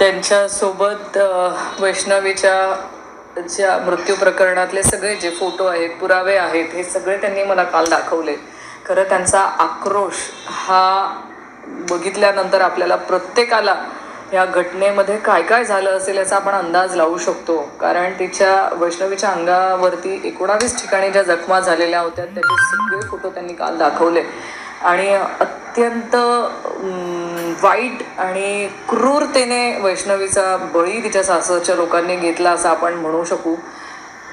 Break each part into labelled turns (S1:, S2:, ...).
S1: त्यांच्यासोबत वैष्णवीच्या ज्या मृत्यू प्रकरणातले सगळे जे फोटो आहेत पुरावे आहेत हे सगळे त्यांनी मला काल दाखवले. खरं त्यांचा आक्रोश हा बघितल्यानंतर आपल्याला प्रत्येकाला या घटनेमध्ये काय काय झालं असेल याचा आपण अंदाज लावू शकतो. कारण तिच्या वैष्णवीच्या अंगावरती एकोणावीस ठिकाणी ज्या जखमा झालेल्या होत्या त्याचे सगळे फोटो त्यांनी काल दाखवले. आणि अत्यंत वाईट आणि क्रूरतेने वैष्णवीचा बळी तिच्या सासरच्या लोकांनी घेतला असं आपण म्हणू शकू.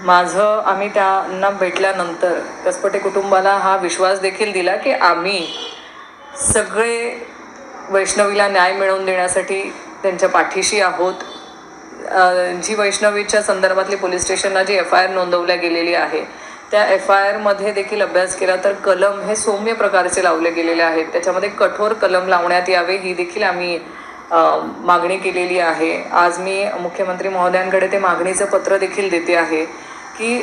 S1: माझं आम्ही त्यांना भेटल्यानंतर कसपटे कुटुंबाला हा विश्वास देखील दिला की आम्ही सगळे वैष्णवीला न्याय मिळवून देण्यासाठी त्यांच्या पाठीशी आहोत. जी वैष्णवीच्या संदर्भातली पोलीस स्टेशनला जी एफ आय आर नोंदवल्या गेलेली आहे त्या एफ आय आरमध्ये देखील अभ्यास केला तर कलम हे सौम्य प्रकारचे लावले गेलेले आहेत. त्याच्यामध्ये कठोर कलम लावण्यात यावे ही देखील आम्ही मागणी केलेली आहे. आज मी मुख्यमंत्री महोदयांकडे ते मागणीचं पत्र देखील देते आहे की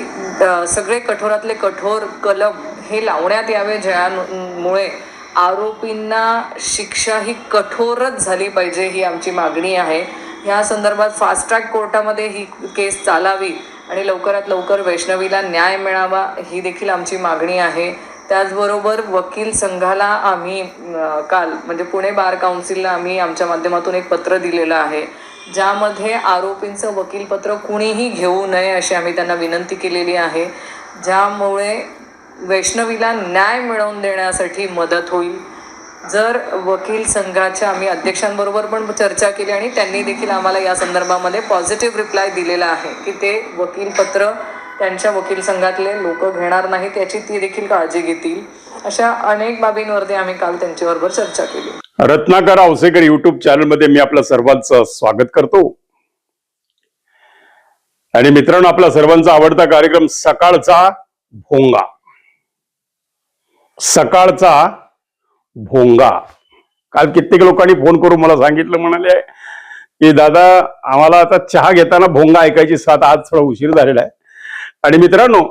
S1: सगळे कठोरातले कठोर कलम हे लावण्यात यावे ज्यामुळे आरोपींना शिक्षा ही कठोरच झाली पाहिजे ही आमची मागणी आहे. ह्या संदर्भात फास्ट ट्रॅक कोर्टामध्ये ही केस चालावी. आणि लवकरात लवकर वैष्णवीला न्याय मिळावा ही देखील आमची मागणी आहे. त्याचबरोबर वकील संघाला आम्ही काल म्हणजे पुणे बार काउन्सिलला आम्ही आमच्या माध्यमातून एक पत्र दिलेलं आहे. ज्यामध्ये आरोपींचं वकीलपत्र कुणीही घेऊ नये अशी आम्ही त्यांना विनंती केलेली आहे. ज्यामुळे वैष्णवीला न्याय मिळवून देण्यासाठी मदत होईल. जर वकील संघाच्या आम्ही अध्यक्षांबरोबर पण चर्चा केली आणि त्यांनी देखील आम्हाला या संदर्भामध्ये पॉझिटिव्ह रिप्लाय दिलेला आहे की ते वकील पत्र त्यांच्या वकील संघातले लोक घेणार नाहीत याची ती देखील काळजी घेतील. अशा अनेक बाबींवरती आम्ही काल त्यांच्याबरोबर चर्चा केली.
S2: रत्नाकर औसेकर युट्यूब चॅनलमध्ये मी आपल्या सर्वांचं स्वागत करतो. आणि मित्रांनो आपला सर्वांचा आवडता कार्यक्रम सकाळचा भोंगा. सकाळचा भोंगा. काल कित्येक लोकांनी फोन करून मला सांगितलं म्हणाले की दादा आम्हाला आता चहा घेताना भोंगा ऐकायची साथ आज थोडा उशीर झालेला आहे. आणि मित्रांनो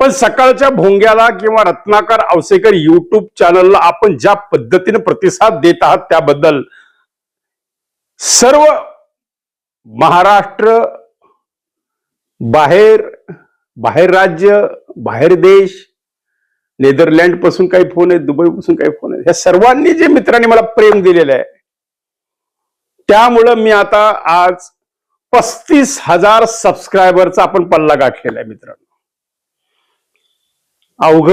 S2: पण सकाळच्या भोंग्याला किंवा रत्नाकर आवसेकर युट्यूब चॅनलला आपण ज्या पद्धतीने प्रतिसाद देत आहात त्याबद्दल सर्व महाराष्ट्र बाहेर बाहेर राज्य बाहेर देश नेदरलँडपासून काही फोन आहेत दुबई पासून काही फोन आहेत. ह्या सर्वांनी जे मित्रांनी मला प्रेम दिलेलं आहे त्यामुळं मी आता आज पस्तीस हजार सबस्क्रायबरचा आपण पल्ला गाठलेला आहे मित्रांनो. अवघ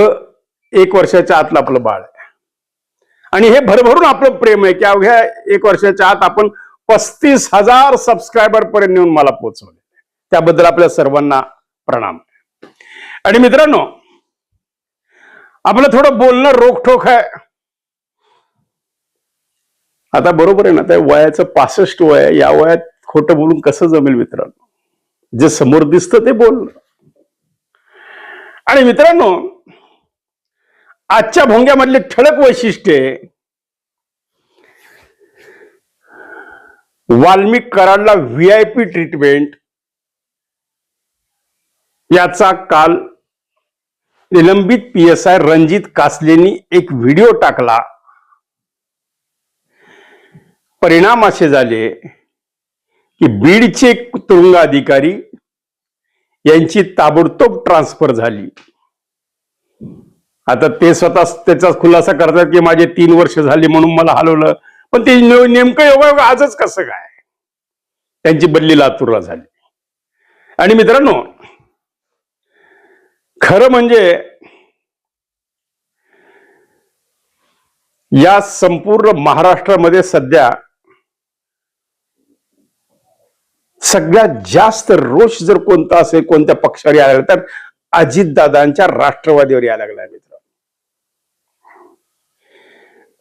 S2: एक वर्षाच्या आतलं आपलं बाळ आहे. आणि हे भरभरून आपलं प्रेम आहे की अवघ्या एक वर्षाच्या आत आपण पस्तीस हजार सबस्क्रायबर पर्यंत नेऊन मला पोहोचवले त्याबद्दल आपल्या सर्वांना प्रणाम. आणि मित्रांनो आपलं थोडं बोलणं रोखठोक आहे आता बरोबर आहे ना त्या वयाचं पासष्ट वय या वयात खोटं बोलून कसं जमेल मित्रांनो? जे समोर दिसतं ते बोलणं आणि मित्रांनो आजच्या भोंग्यामधले ठळक वैशिष्ट्ये वाल्मिक कराडला व्ही आय पी ट्रीटमेंट याचा काल निलंबित पी एस आय रणजित कासलेनी एक व्हिडिओ टाकला. परिणाम असे झाले की बीडचे तुरुंग अधिकारी यांची ताबडतोब ट्रान्सफर झाली. आता ते स्वतः त्याचा खुलासा करतात की माझे तीन वर्ष झाली म्हणून मला हलवलं. पण ते नेमकं एवढं आजच कसं काय? त्यांची बदली लातूरला झाली. आणि मित्रांनो खरं म्हणजे या संपूर्ण महाराष्ट्रामध्ये सध्या सगळ्यात जास्त रोष जर कोणता असेल कोणत्या पक्षावर यायला लागला तर अजितदादांच्या राष्ट्रवादीवर यायला लागलाय मित्र.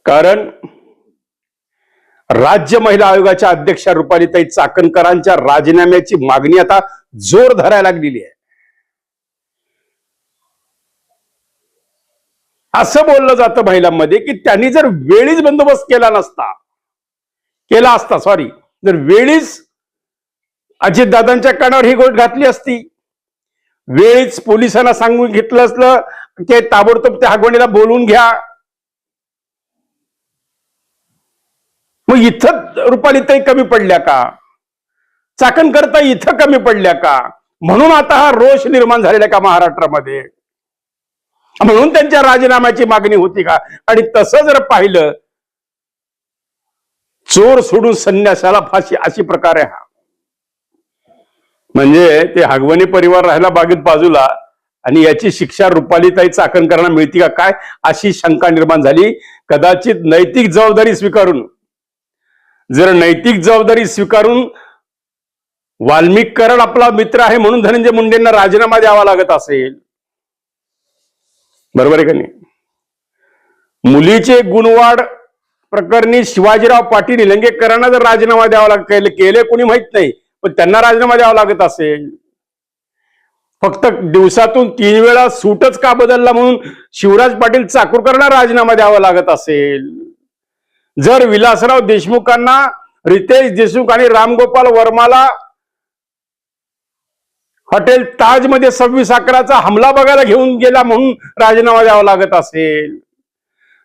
S2: कारण राज्य महिला आयोगाच्या अध्यक्षा रुपालीताई चाकणकरांच्या राजीनाम्याची मागणी आता जोर धरायला लागलेली आहे. असं बोललं जातं महिलांमध्ये की त्यांनी जर वेळीच बंदोबस्त केला नसता केला असता सॉरी जर वेळीच अजितदादांच्या कानावर ही गोष्ट घातली असती वेळीच पोलिसांना सांगून घेतलं असलं की ताबडतोब त्या हागवणीला बोलून घ्या. मग इथं रुपालीताई कमी पडल्या का? चाकण करता इथं कमी पडल्या का? म्हणून आता हा रोष निर्माण झालेला का महाराष्ट्रामध्ये? म्हणून त्यांच्या राजीनाम्याची मागणी होती का? आणि तसं जर पाहिलं चोर सोडून संन्यासाला फाशी अशी प्रकार आहे हा. म्हणजे ते हागवणी परिवार राहिला बागेत बाजूला आणि याची शिक्षा रुपालीताई चाकणकरांना मिळती का? काय? अशी शंका निर्माण झाली. कदाचित नैतिक जबाबदारी स्वीकारून जर नैतिक जबाबदारी स्वीकारून वाल्मिक कराड आपला मित्र आहे म्हणून धनंजय मुंडेंना राजीनामा द्यावा लागत असेल बरोबर आहे का नाही? मुलीचे गुणवाढ प्रकरणी शिवाजीराव पाटील निलंगेकरांना जर राजीनामा द्यावा लाग केले केले कोणी माहीत नाही. पण त्यांना राजीनामा द्यावा लागत असेल. फक्त दिवसातून तीन वेळा सूटच का बदलला म्हणून शिवराज पाटील चाकूरकरांना राजीनामा द्यावा लागत असेल. जर विलासराव देशमुखांना रितेश देशमुख आणि रामगोपाल वर्माला हॉटेल ताजमध्ये सव्वीस अकराचा हमला बघायला घेऊन गेला म्हणून राजीनामा द्यावा लागत असेल.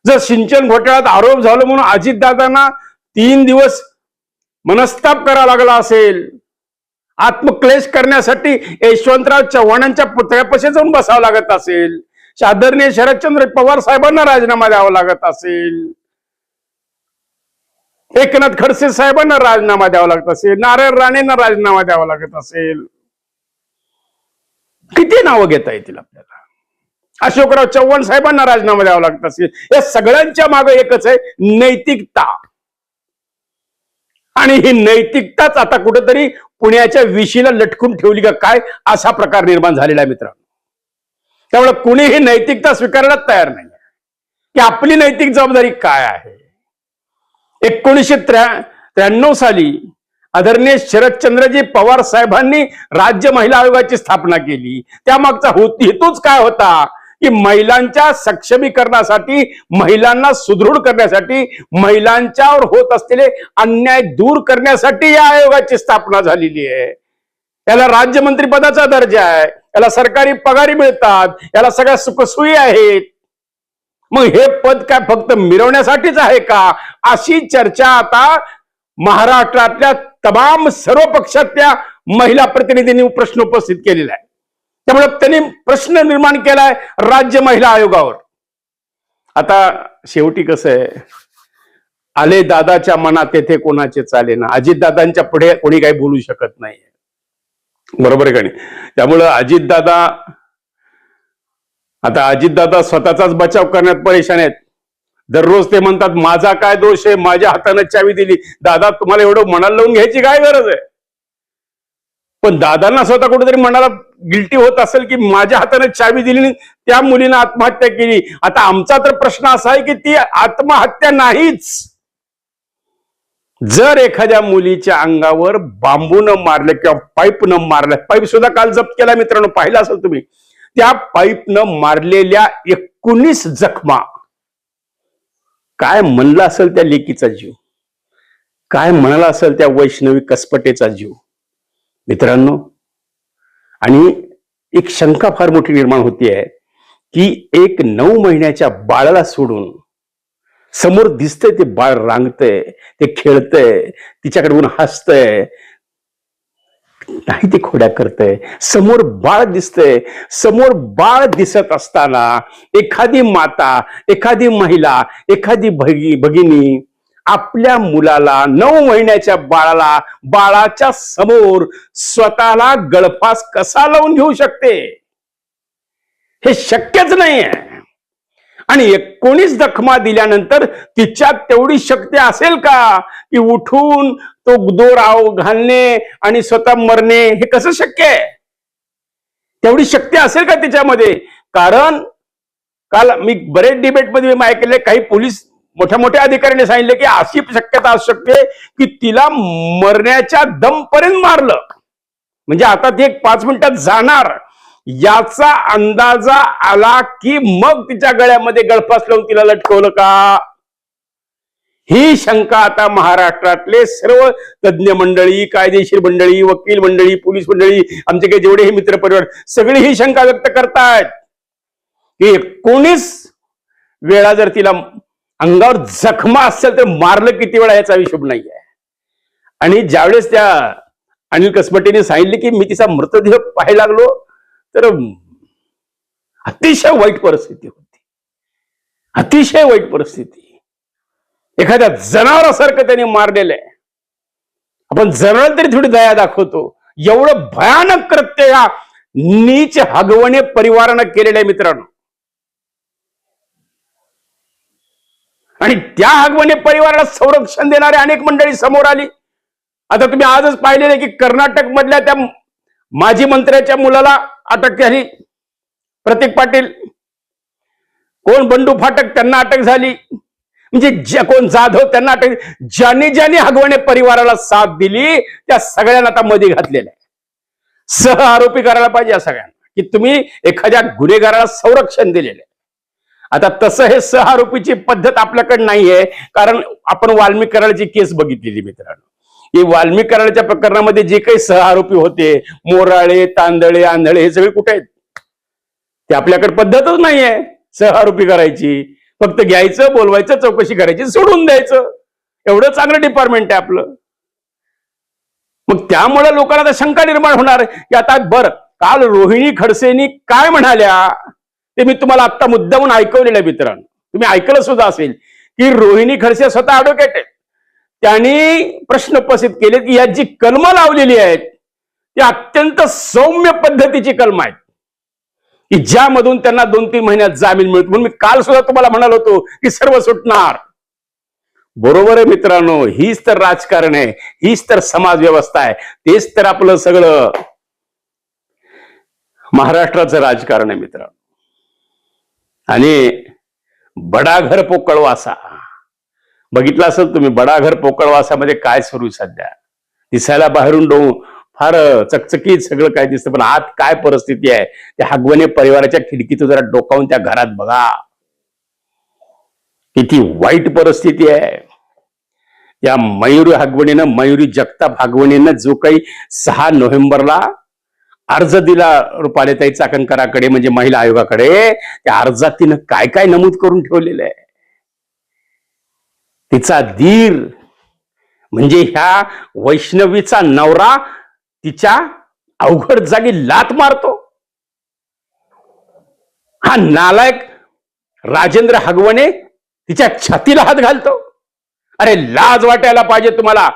S2: जर सिंचन घोटाळ्यात आरोप झाला म्हणून अजितदादांना तीन दिवस मनस्ताप करावा लागला असेल. आत्मक्लेश करण्यासाठी यशवंतराव चव्हाणांच्या पुतळ्यापाशी जाऊन बसावं लागत असेल. आदरणीय शरदचंद्र पवार साहेबांना राजीनामा द्यावा लागत असेल. एकनाथ खडसे साहेबांना राजीनामा द्यावा लागत असेल. नारायण राणेंना राजीनामा द्यावा लागत असेल. किती नावं घेता येतील आपल्याला? अशोकराव चव्हाण साहेबांना राजीनामा द्यावा लागत असेल. या सगळ्यांच्या मागे एकच आहे नैतिकता. आणि ही नैतिकताच आता कुठेतरी पुण्याच्या विशीला लटकून ठेवली का काय? असा प्रकार निर्माण झालेला आहे मित्रांनो. त्यामुळे कुणीही नैतिकता स्वीकारण्यात तयार नाही की आपली नैतिक जबाबदारी काय आहे? एकोणीसशे त्र्याण्णव साली आदरणीय शरदचंद्रजी पवार साहेबांनी राज्य महिला आयोगाची स्थापना केली. त्यामागचा होती हेतूच काय होता? की महिलांच्या सक्षमीकरणासाठी महिलांना सुदृढ करण्यासाठी महिलांच्यावर होत असलेले अन्याय दूर करण्यासाठी या आयोगाची स्थापना झालेली आहे. याला राज्यमंत्री पदाचा दर्जा आहे. याला सरकारी पगारी मिळतात. याला सगळ्या सुखसोयी आहेत. मग हे पद काय फक्त मिरवण्यासाठीच आहे का? अशी चर्चा आता महाराष्ट्रातल्या तमाम सर्व पक्षातल्या महिला प्रतिनिधींनी प्रश्न उपस्थित केलेला आहे. त्यामुळे त्यांनी प्रश्न निर्माण केलाय राज्य महिला आयोगावर. आता शेवटी कसं आहे आले दादाच्या मनात तेथे कोणाचे चाले ना? अजितदादांच्या पुढे कोणी काही बोलू शकत नाही बरोबर का नाही? त्यामुळं अजितदादा आता अजितदादा स्वतःचाच बचाव करण्यात परेशान आहेत. दररोज ते म्हणतात माझा काय दोष आहे? माझ्या हाताने चावी दिली. दादा तुम्हाला एवढं मनाला लावून घ्यायची काय गरज आहे? पण दादांना स्वतः कुठेतरी मनाला गिल्टी होत असेल की माझ्या हाताने चावी दिली त्या मुलीनं आत्महत्या केली. आता आमचा तर प्रश्न असा आहे की ती आत्महत्या नाहीच. जर एखाद्या मुलीच्या अंगावर बांबून मारलं किंवा पाईपनं मारलं पाईप सुद्धा काल जप्त केला मित्रांनो पाहिला असेल तुम्ही त्या पाईपनं मारलेल्या एकोणीस जखमा काय म्हणला असेल त्या लेकीचा जीव? काय म्हणाला असेल त्या वैष्णवी कसपटेचा जीव? मित्रांनो आणि एक शंका फार मोठी निर्माण होती आहे की एक नऊ महिन्याच्या बाळाला सोडून समोर दिसतंय ते बाळ रांगतंय ते खेळतंय तिच्याकडे बघून हसतंय नाही ते खोड्या करतंय. समोर बाळ दिसतंय. समोर बाळ दिसत असताना एखादी माता एखादी महिला एखादी भगी भगिनी आपल्या मुलाला नऊ महिन्याच्या बाळाला बाळाच्या समोर स्वतःला गळफास कसा लावून घेऊ शकते? हे शक्यच नाही आहे आणि एकोणीस जखमा दिल्यानंतर तिच्यात तेवढी शक्ती असेल का? की उठून तो दोर आव घालणे आणि स्वतः मरणे हे कसं शक्य आहे? तेवढी शक्ती असेल का तिच्यामध्ये? कारण काल मी बरेच डिबेटमध्ये मी ऐकले काही पोलीस मोठ्या मोठ्या अधिकाऱ्यांनी सांगितले की अशी शक्यता असू शकते की तिला मरण्याच्या दमपर्यंत मारलं. म्हणजे आता ती एक पाच मिनिटात जाणार. याचा अंदाजा आला की मग तिच्या गळ्यामध्ये गळफास लावून तिला लटकवलं का? ही शंका आता महाराष्ट्रातले सर्व तज्ज्ञ मंडळी कायदेशीर मंडळी वकील मंडळी पोलीस मंडळी आमचे काही जेवढे हे मित्र परिवार सगळी ही शंका व्यक्त करतायत की एकोणीस वेळा जर तिला अंगावर जखमा असेल तर मारलं किती वेळा याचा हिशोब आहे आणि ज्यावेळेस त्या अनिल कसबटेने सांगितले की मी तिचा मृतदेह पाहायला लागलो तर अतिशय वाईट परिस्थिती होती. अतिशय वाईट परिस्थिती. एखाद्या जनावरासारखं त्याने मारलेलं आहे. आपण जनावर तरी थोडी दया दाखवतो. एवढं भयानक कृत्य या नीच हगवणे परिवारानं केलेलं आहे मित्रांनो. आणि त्या हगवणे परिवाराला संरक्षण देणारी अनेक मंडळी समोर आली. आता तुम्ही आजच पाहिलेलं की कर्नाटक मधल्या त्या माजी मंत्र्याच्या मुलाला अटक झाली प्रतीक पाटील कोण बंडू फाटक त्यांना अटक झाली. म्हणजे ज्या कोण जाधव त्यांना अटक ज्यांनी ज्यांनी हगवणे परिवाराला साथ दिली त्या सगळ्यांना आता मध्ये घातलेल्या सह आरोपी करायला पाहिजे या सगळ्यांना की तुम्ही एखाद्या गुन्हेगाराला संरक्षण दिलेलं आहे. आता तसं हे सह आरोपीची पद्धत आपल्याकडे नाहीये कारण आपण वाल्मिक केस बघितलेली मित्रांनो. की वाल्मिक प्रकरणामध्ये जे काही सह आरोपी होते मोराळे तांदळे आंधळे हे सगळे कुठे आहेत? ते आपल्याकडे पद्धतच नाहीये सह आरोपी करायची. फक्त घ्यायचं बोलवायचं चौकशी करायची सोडून द्यायचं. एवढं चांगलं डिपार्टमेंट आहे आपलं. मग त्यामुळे लोकांना आता शंका निर्माण होणार. की आता बर काल रोहिणी खडसेनी काय म्हणाल्या? ते मी तुम्हाला आत्ता मुद्दामून ऐकवलेलं आहे मित्रांनो. तुम्ही ऐकलं सुद्धा असेल की रोहिणी खडसे स्वतः ऍडव्होकेट आहेत. त्यांनी प्रश्न उपस्थित केले की यात जी कलमं लावलेली आहेत ती अत्यंत सौम्य पद्धतीची कलम आहेत. की ज्यामधून त्यांना दोन तीन महिन्यात जामीन मिळतो. म्हणून मी काल सुद्धा तुम्हाला म्हणालो होतो की सर्व सुटणार. बरोबर आहे मित्रांनो हीच तर राजकारण आहे हीच तर समाज व्यवस्था आहे तेच तर आपलं सगळं. महाराष्ट्राचं राजकारण आहे मित्रांनो. आणि बडाघर पोकळवासा बघितलं असेल तुम्ही बडाघर पोकळवासामध्ये काय सुरू सध्या? दिसायला बाहेरून डो फार चकचकीत सगळं काय दिसतं पण आत काय परिस्थिती आहे? त्या हगवणे परिवाराच्या खिडकीतून जरा डोकावून त्या घरात बघा. किती वाईट परिस्थिती आहे. या मयुरी हगवणीनं मयुरी जगताप हगवणीनं जो काही सहा नोव्हेंबरला अर्ज दिला रुपालेताई चाकणकराकडे म्हणजे महिला आयोगाकडे त्या अर्जात तिनं काय काय नमूद करून ठेवलेलं आहे? तिचा धीर. म्हणजे ह्या वैष्णवीचा नवरा तिच्या अवघड जागी लात मारतो. हा नालायक राजेंद्र हगवणे तिच्या छातीला हात घालतो. अरे लाज वाटायला पाहिजे तुम्हाला.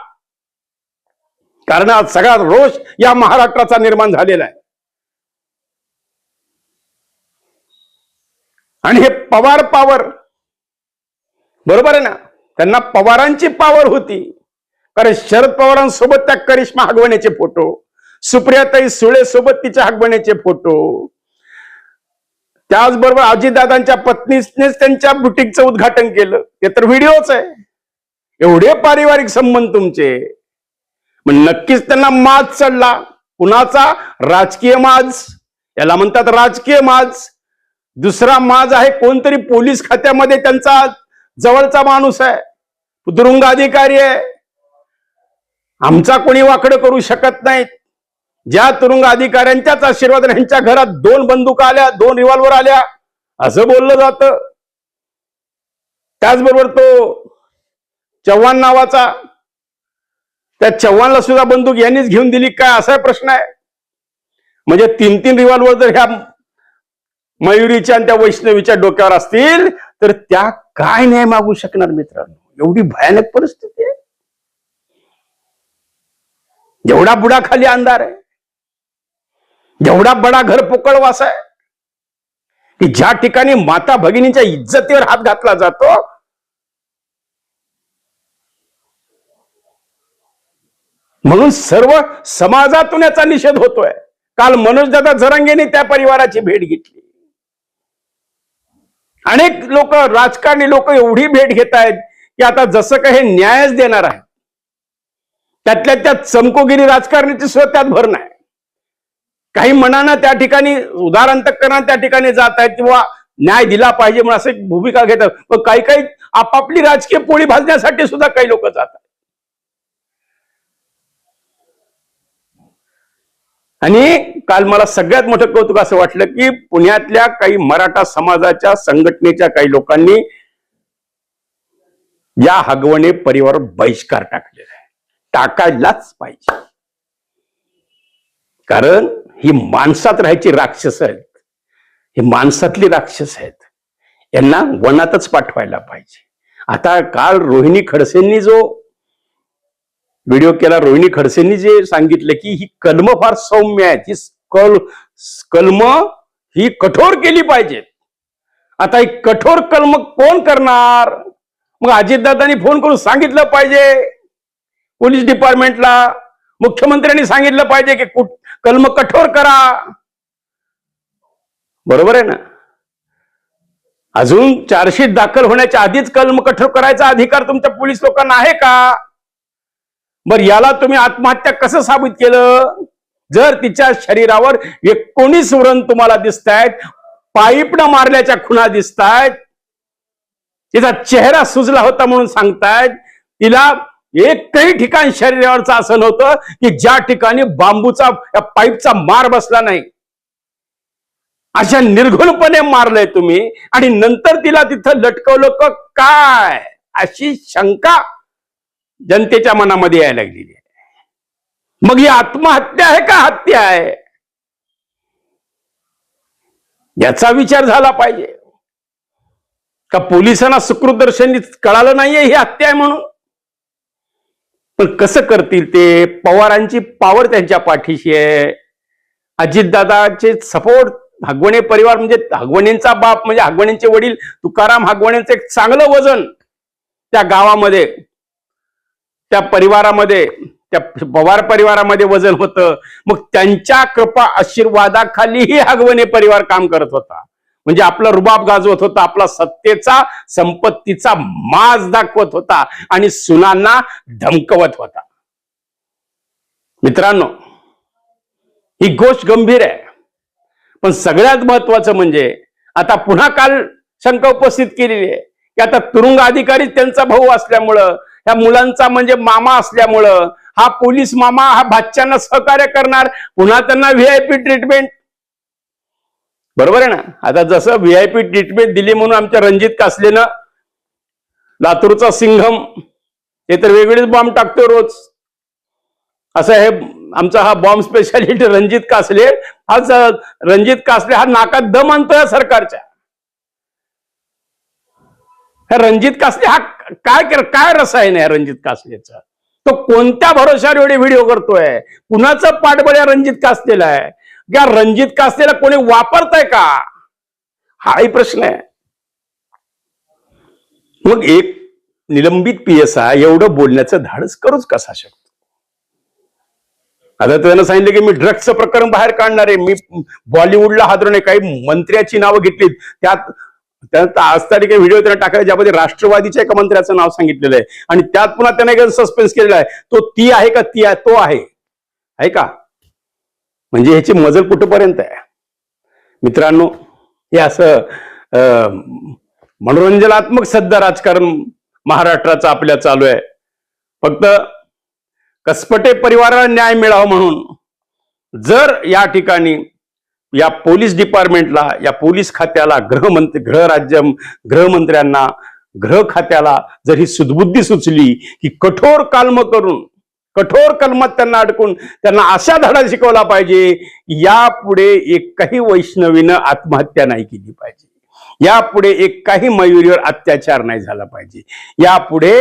S2: कारण आज सगळा रोष या महाराष्ट्राचा निर्माण झालेला आहे. आणि हे पवार पावर. बरोबर आहे ना? त्यांना पवारांची पावर होती. कारण शरद पवारांसोबत त्या करिश्मा हगवण्याचे फोटो सुप्रियाताई सुळे सोबत तिच्या हगवण्याचे फोटो त्याचबरोबर अजितदादांच्या पत्नीनेच त्यांच्या बुटीकचं उद्घाटन केलं. ते तर व्हिडिओच आहे. एवढे पारिवारिक संबंध तुमचे. मग नक्कीच त्यांना माज चढला. कुणाचा? राजकीय माज. याला म्हणतात राजकीय माज. दुसरा माज आहे कोणतरी पोलीस खात्यामध्ये त्यांचा जवळचा माणूस आहे. तुरुंग अधिकारी आहे. आमचा कोणी वाकडं करू शकत नाहीत. ज्या तुरुंग अधिकाऱ्यांच्याच आशीर्वाद यांच्या घरात दोन बंदुका आल्या दोन रिव्हॉल्वर आल्या असं बोललं जात. त्याचबरोबर तो चव्हाण नावाचा त्या चव्हाणला सुद्धा बंदूक यांनीच घेऊन दिली. काय असा प्रश्न आहे? म्हणजे तीन तीन रिव्हॉल्वर जर ह्या मयुरीच्या आणि त्या वैष्णवीच्या डोक्यावर असतील तर त्या काय न्याय मागू शकणार मित्रांनो? एवढी भयानक परिस्थिती आहे? जेवढा बुडा खाली अंधार आहे? जेवढा बडा घर पोकळवास आहे? की ज्या ठिकाणी माता भगिनीच्या इज्जतीवर हात घातला जातो म्हणून सर्व समाजातून याचा निषेध होतोय. काल मनोजदादा जरांगेने त्या परिवाराची भेट घेतली. अनेक लोक राजकारणी लोक एवढी भेट घेत आहेत की आता जसं काही हे न्यायच देणार आहे त्यातल्या त्यात चमकोगिरी राजकारणाची सुद्धा त्यात भर नाही. काही मनानं त्या ठिकाणी उदाहरण त्या ठिकाणी जात आहेत किंवा न्याय दिला पाहिजे म्हणून असं भूमिका घेतात. पण काही काही आपापली राजकीय पोळी भाजण्यासाठी सुद्धा काही लोक जातात आणि काल मला सगळ्यात मोठं कौतुक असं वाटलं की पुण्यातल्या काही मराठा समाजाच्या संघटनेच्या काही लोकांनी या हगवणे परिवार बहिष्कार टाकलेला आहे. टाकायलाच पाहिजे. कारण ही माणसात राहायची राक्षस आहेत. ही माणसातली राक्षस आहेत. यांना वनातच पाठवायला पाहिजे. आता काल रोहिणी खडसेंनी जो व्हिडिओ केला रोहिणी खडसेंनी जे सांगितलं की ही कलम फार सौम्य आहेत. ही कल कलम ही कठोर केली पाहिजेत. आता ही कठोर कलम कोण करणार? मग अजितदादांनी फोन करून सांगितलं पाहिजे. पोलीस डिपार्टमेंटला मुख्यमंत्र्यांनी सांगितलं पाहिजे की कुठ कलम कठोर करा. बरोबर आहे ना? अजून चार्जशीट दाखल होण्याच्या आधीच कलम कठोर करायचा अधिकार तुमच्या पोलीस लोकांना आहे का? बर याला तुम्ही आत्महत्या कसं साबित केलं? जर तिच्या शरीरावर एकोणीस व्रण तुम्हाला दिसत आहेत पाईपनं मारल्याच्या खुणा दिसत आहेत तिचा चेहरा सुजला होता म्हणून सांगतायत. तिला एकही ठिकाण शरीरावरचं असं नव्हतं की ज्या ठिकाणी बांबूचा या पाईपचा मार बसला नाही. अशा निर्घुणपणे मारलंय तुम्ही. आणि नंतर तिला तिथं लटकवलं का काय? अशी शंका जनतेच्या मनामध्ये यायला लागलेली आहे. मग ही आत्महत्या आहे का हत्या आहे? याचा विचार झाला पाहिजे. का पोलिसांना सुकृतदर्शनी कळालं नाहीये ही हत्या आहे म्हणून? पण कसं करतील ते? पवारांची पावर त्यांच्या पाठीशी आहे. अजितदादाचे सपोर्ट हगवणे परिवार म्हणजे हगवणींचा बाप म्हणजे हगवणींचे वडील तुकाराम हगवणींचं एक चांगलं वजन त्या गावामध्ये त्या परिवारामध्ये त्या पवार परिवारामध्ये वजन होतं. मग त्यांच्या कृपा आशीर्वादाखालीही हगवणे परिवार काम करत होता. म्हणजे आपला रुबाब गाजवत होता आपला सत्तेचा संपत्तीचा माज दाखवत होता आणि सुनांना धमकवत होता. मित्रांनो ही गोष्ट गंभीर आहे. पण सगळ्यात महत्वाचं म्हणजे आता पुन्हा काल शंका उपस्थित केलेली आहे की आता तुरुंग अधिकारी त्यांचा भाऊ असल्यामुळं ह्या मुलांचा म्हणजे मामा असल्यामुळं हा पोलीस मामा हा भाच्यांना सहकार्य करणार पुन्हा त्यांना व्हीआयपी ट्रीटमेंट बरोबर आहे ना? आता जसं पी ट्रीटमेंट दिली म्हणून आमच्या रणजित कासलेनं लातूरचा सिंघम हे तर वेगवेगळेच बॉम्ब टाकतो रोज. असं हे आमचा हा बॉम्ब स्पेशालिटी रणजित कासले हाच रणजित कासले हा नाकात दम आणतो या सरकारच्या. रणजित कासले हा काय काय रसायन आहे रणजित कासलेचा? तो कोणत्या भरोशावर एवढे व्हिडिओ करतोय? कुणाचं पाठबळ या रणजित कासलेला आहे? या रणजित कासलेला कोणी वापरताय का? हाही प्रश्न आहे. मग एक निलंबित पीएसआय एवढं बोलण्याचं धाडस करूच कसा शकतो? आता त्यानं सांगितलं की मी ड्रग्जचं प्रकरण बाहेर काढणार आहे. मी बॉलिवूडला हादरून काही मंत्र्याची नावं घेतलीत. त्यात त्यात आज तारीख व्हिडिओ त्यांना टाकला ज्यामध्ये राष्ट्रवादीच्या एका मंत्र्याचं नाव सांगितलेलं आहे. आणि त्यात पुन्हा त्याने सस्पेन्स केलेला आहे. तो ती आहे का ती आहे? तो आहे का? म्हणजे ह्याची मजल कुठपर्यंत आहे? मित्रांनो हे असं अं, मनोरंजनात्मक सध्या राजकारण महाराष्ट्राचं आपल्या चालू आहे. फक्त कसपटे परिवाराला न्याय मिळावा म्हणून जर या ठिकाणी या पोलीस डिपार्टमेंटला या पोलीस खात्याला गृहमंत्री गृहराज्य गृहमंत्र्यांना गृह खात्याला जर ही सुदबुद्धी सुचली की कठोर कालम करून कठोर कलमात त्यांना अडकून त्यांना अशा धडा शिकवला पाहिजे यापुढे एकही वैष्णवीनं आत्महत्या नाही केली पाहिजे. यापुढे एकाही मयुरीवर अत्याचार नाही झाला पाहिजे. यापुढे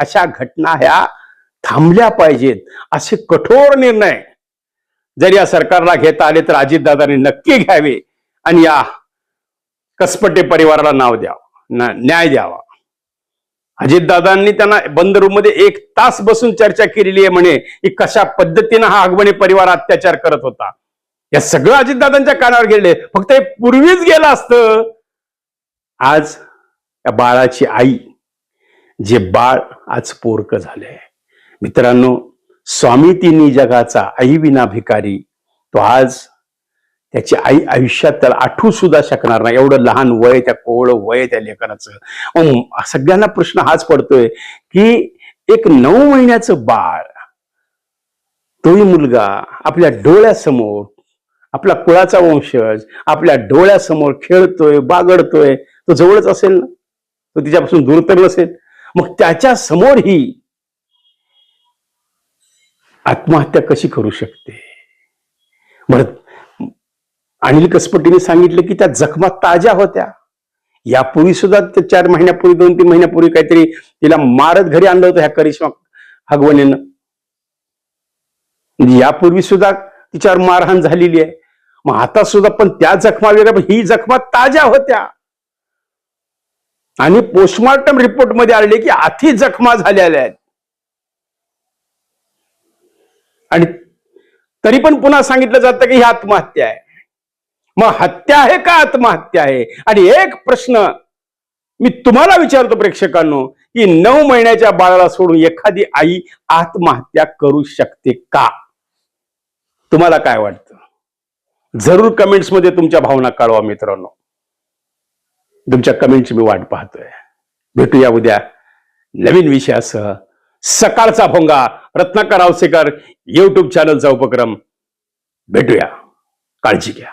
S2: अशा घटना ह्या थांबल्या पाहिजेत असे कठोर निर्णय जर या सरकारला घेता आले तर अजितदादांनी नक्की घ्यावे आणि या कसपटे परिवाराला नाव द्यावं न्याय द्यावा. अजितदादांनी त्यांना बंद रूममध्ये एक तास बसून चर्चा केलेली आहे म्हणे की कशा पद्धतीनं हा आगवणे परिवार अत्याचार करत होता. या सगळं अजितदादांच्या कानावर गेले फक्त हे पूर्वीच गेलं असतं. आज या बाळाची आई जे बाळ आज पोरक झाले मित्रांनो स्वामी तिन्ही जगाचा आई विना भिकारी तो आज त्याची आई आयुष्यात त्याला आठवू सुद्धा शकणार नाही. एवढं लहान वय त्या कोवळं वय त्या लेकराचं. सगळ्यांना प्रश्न हाच पडतोय की एक नऊ महिन्याचं बाळ तोही मुलगा आपल्या डोळ्यासमोर आपला कुळाचा वंशज आपल्या डोळ्यासमोर खेळतोय बागडतोय तो जवळच असेल ना? तो तिच्यापासून दूर तर नसेल. मग त्याच्यासमोर ही आत्महत्या कशी करू शकते? बरं अनिल कसपटीने सांगितलं की त्या जखमा ताज्या होत्या. यापूर्वी सुद्धा त्या चार महिन्यापूर्वी दोन तीन महिन्यापूर्वी काहीतरी तिला मारत घरी आणलं होतं ह्या करिश्मा हगवणेनं. म्हणजे यापूर्वी सुद्धा तिच्यावर मारहाण झालेली आहे. मग आता सुद्धा पण त्या जखमा वेगळ्या पण ही जखमा ताज्या होत्या. आणि पोस्टमॉर्टम रिपोर्टमध्ये आले की आधी जखमा झालेल्या आहेत. आणि तरी पण पुन्हा सांगितलं जातं की ही आत्महत्या आहे. मग हत्या आहे का आत्महत्या आहे? आणि एक प्रश्न मी तुम्हाला विचारतो प्रेक्षकांनो की नऊ महिन्याच्या बाळाला सोडून एखादी आई आत्महत्या करू शकते का? तुम्हाला काय वाटतं? जरूर कमेंट्समध्ये तुमच्या भावना कळवा मित्रांनो. तुमच्या कमेंटची मी वाट पाहतोय. भेटूया उद्या नवीन विषयासह. सकाळचा भोंगा रत्नाकर आवसेकर युट्यूब चॅनलचा उपक्रम. भेटूया. काळजी घ्या.